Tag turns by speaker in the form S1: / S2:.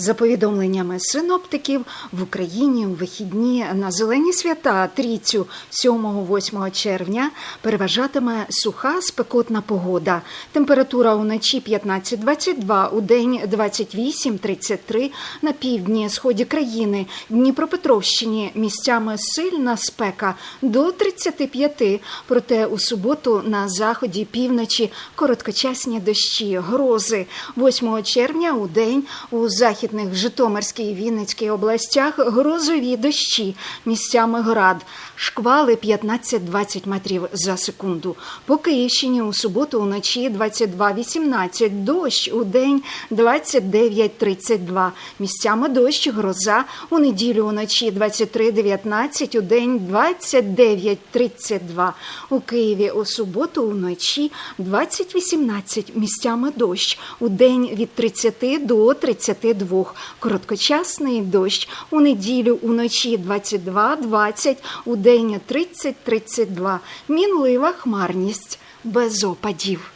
S1: За повідомленнями синоптиків в Україні у вихідні на зелені свята трійцю 7-8 червня переважатиме суха спекотна погода. Температура уночі 15-22, у день 28-33 на півдні сході країни, Дніпропетровщині місцями сильна спека до 35, проте у суботу на заході півночі короткочасні дощі, грози. 8 червня у день у західних Житомирській і Вінницькій областях грозові дощі, місцями град, шквали 15-20 метрів за секунду. По Київщині у суботу уночі 22-18, дощ у день 29-32, місцями дощ, гроза, у неділю уночі 23-19, у день 29-32. У Києві у суботу уночі 20-18, місцями дощ, у день від 30 до 32. Короткочасний дощ у неділю уночі 22-20, у день 30-32. Мінлива хмарність без опадів.